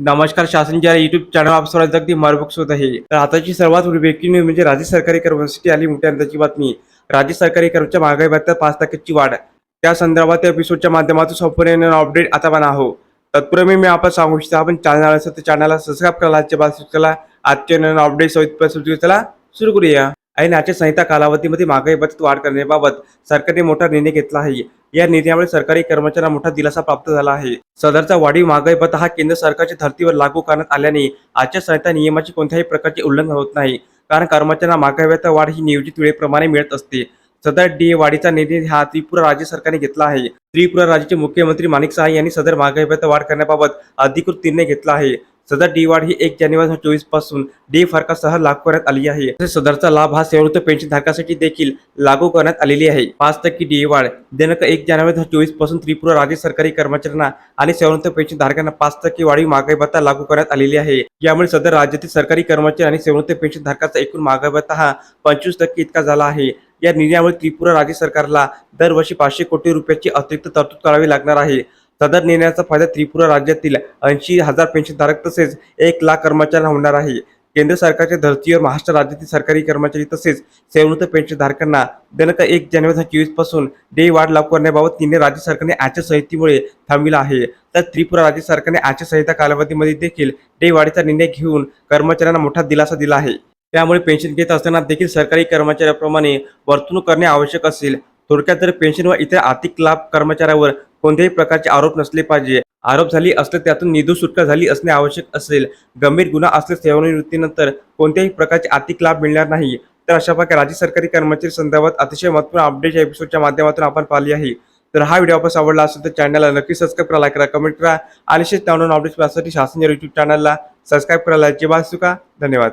नमस्कार शासन ज्या युट्यूब चॅनल आप अगदी मार्बक्स होत आहे. तर आताची सर्वात ब्रेकिंग न्यूज म्हणजे राज्य सरकारी कर्मचारी आली मोठ्या अंदाची बातमी. राज्य सरकारी कर्मचारी महागाई भत्त्यात पाच टक्क्याची वाढ. त्या संदर्भात त्या एपिसोडच्या माध्यमातून संपूर्ण अपडेट आता पण आहो तत्पूर्वी मी आपण सांगू इच्छितो आपण चॅनल असेल तर चॅनलला सबस्क्राईब करा आजच्या बात करा आजच्या नवीन अपडेट सहित चला सुरू करूया. आणि आजच्या संहिता कालावधीमध्ये महागाई भत्त्यात वाढ करण्याबाबत सरकारने मोठा निर्णय घेतला आहे. या निर्णयामुळे सरकारी कर्मचाऱ्यांना मोठा दिलासा प्राप्त झाला आहे. सदरचा वाढीव महागाई भत्ता हा केंद्र सरकारच्या धर्तीवर लागू करण्यात आल्याने आजच्या संहिता नियमाची कोणत्याही प्रकारचे उल्लंघन होत नाही. कारण कर्मचाऱ्यांना महागाई भत्ता वाढ ही नियोजित वेळेप्रमाणे मिळत असते. सदर डी वाढीचा निर्णय हा त्रिपुरा राज्य सरकारने घेतला आहे. त्रिपुरा राज्याचे मुख्यमंत्री माणिक सहाय यांनी सदर महागाई भत्ता वाढ करण्याबाबत अधिकृत निर्णय घेतला आहे. सदर डी वाढ ही एक जानेवारी दोन हजार चोवीसपासून डी फरकासह लागू करण्यात आली आहे. तसेच सदरचा लाभ हा सेवानिवृत्त पेन्शन धारकासाठी देखील लागू करण्यात आलेली आहे. पाच टक्के डी वाढ दिनांक एक जानेवारी दोन हजार चोवीसपासून त्रिपुरा राज्य सरकारी कर्मचाऱ्यांना आणि सेवानिवृत्त पेन्शन धारकांना पाच टक्के वाढीव महागाई भत्ता लागू करण्यात आलेली आहे. यामुळे सदर राज्यातील सरकारी कर्मचारी आणि सेवानिवृत्त पेन्शन धारकाचा एकूण महागाई भत्ता हा पंचवीस टक्के इतका झाला आहे. या निर्णयामुळे त्रिपुरा राज्य सरकारला दरवर्षी पाचशे कोटी रुपयाची अतिरिक्त तरतूद करावी लागणार आहे. सदर निर्णयाचा फायदा त्रिपुरा राज्यातील ऐंशी हजार पेन्शनधारक तसेच एक लाख कर्मचाऱ्यांना होणार आहे. केंद्र सरकारच्या धर्तीवर महाराष्ट्र राज्यातील सरकारी कर्मचारी तसेच सेवृत्त पेन्शनधारकांना दिनांक एक जानेवारी दोन चोवीसपासून डे वाढ लागू करण्याबाबत निर्णय राज्य सरकारने आचारसंहितेमुळे थांबविला आहे. तर त्रिपुरा राज्य सरकारने आचारसंहिता कालावधीमध्ये देखील डे वाढीचा निर्णय घेऊन कर्मचाऱ्यांना मोठा दिलासा दिला आहे. त्यामुळे पेन्शन घेत असताना देखील सरकारी कर्मचाऱ्याप्रमाणे वर्तणूक करणे आवश्यक असेल. थोडक्यात जर पेन्शन व इतर आर्थिक लाभ कर्मचाऱ्यावर कोणत्याही प्रकारचे आरोप नसले पाहिजे. आरोप झाली असले त्यातून निधू सुटका झाली असणे आवश्यक असेल. गंभीर गुन्हा असल्यास सेवानिवृत्तीनंतर कोणत्याही प्रकारचे आर्थिक लाभ मिळणार नाही. तर अशा प्रकारे राज्य सरकारी कर्मचारी संदर्भात अतिशय महत्त्वपूर्ण अपडेट या एपिसोडच्या माध्यमातून आपण पाहिली आहे. तर हा व्हिडिओ आपण आवडला असेल तर चॅनलला नक्की सबस्क्राईब करा लाईक करा कमेंट करा. आणि शेत अपडेट्स पाहण्यासाठी शासन युट्यूब चॅनलला सबस्क्राईब करायला अजिबात चुका धन्यवाद.